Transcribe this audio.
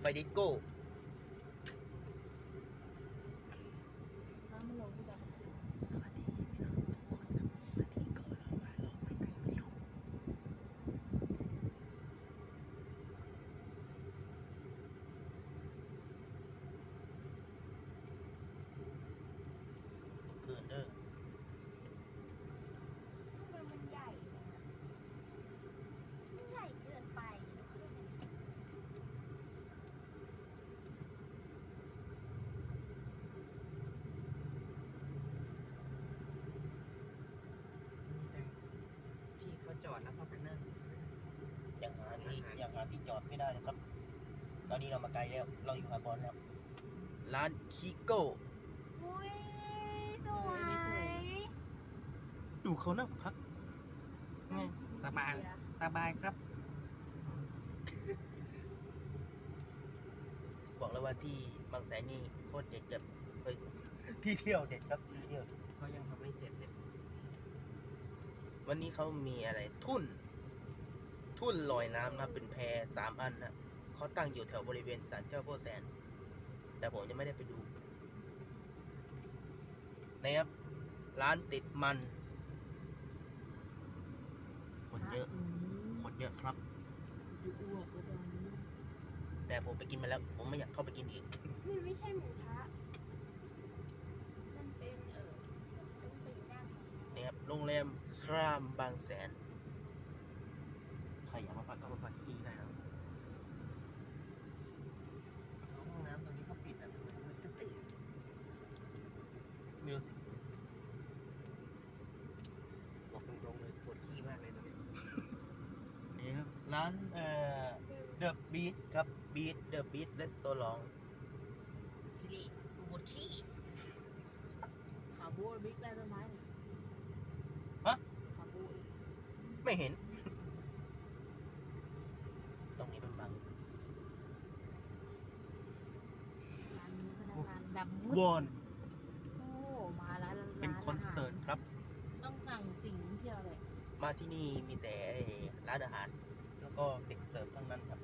ไฟดิสโก้สวัสดีพี่น้องทุกคนครับวันนี้ก็เรามาลองไปไหนไม่รู้เกินเด้อ ทำไมมันใหญ่เลยอะมันใหญ่เกินไปคือ ที่เขาจอ ดแล้วเขาไปนั่งยังหาที่ยังหาที่จอดไม่ได้นะครับ ตอนนี้เรามาไกลแล้ว เราอยู่หาบอลแล้ว ร้านคิโก้อุ้ยสวยดูเขานั่งพักไงสบายสบายครับ บอกเลยว่าที่บางแสนนี่โคตรเด็ดแบบเฮ้ยที่เที่ยวเด็ดครับที่เที่ยวเขายังทำไม่เสร็จเลย วันนี้เขามีอะไรทุ่น ทุ่นลอยน้ำนะเป็นแพสามอันนะเขาตั้งอยู่แถวบริเวณศาลเจ้าพ่อแสน แต่ผมยังไม่ได้ไปดูนะครับ ร้านติดมันคนเยอะคนเยอะครับดูอ้วกแล้วตอนนี้แต่ผมไปกินมาแล้ว ผมไม่อยากเข้าไปกินอีก มันไม่ใช่หมูทะมันเป็นเออเป็นปีกย่าง นี่ครับโรงแรมครามบางแสน ใครอยากมาพักก็มาพักที่นี่ได้นะครับห้องน้ำตรงนี้เขาปิดอะมันตื้อไม่รู้สิๆบอกตรงๆเลยปวดขี้มากเลยตอนนี้นี่ครับ ร้านเอ่อ The Beat ครับ Beat The Beat Restaurant สิริปวดขี้ ขาบูบิ๊กได้ต้นไม้เนี่ย ฮะขาบูไม่เห็น ตรงนี้เป็นบังร้านนี้พนักงานดำมืดวอนโอ้มาแล้วร้าเป็นคอนเสิร์ตครับ ต้องสั่งสิงเชียวเลย มาที่นี่มีแต่ไอ้ร้านอาหาร แล้วก็เด็กเสิร์ฟทั้งนั้นครับ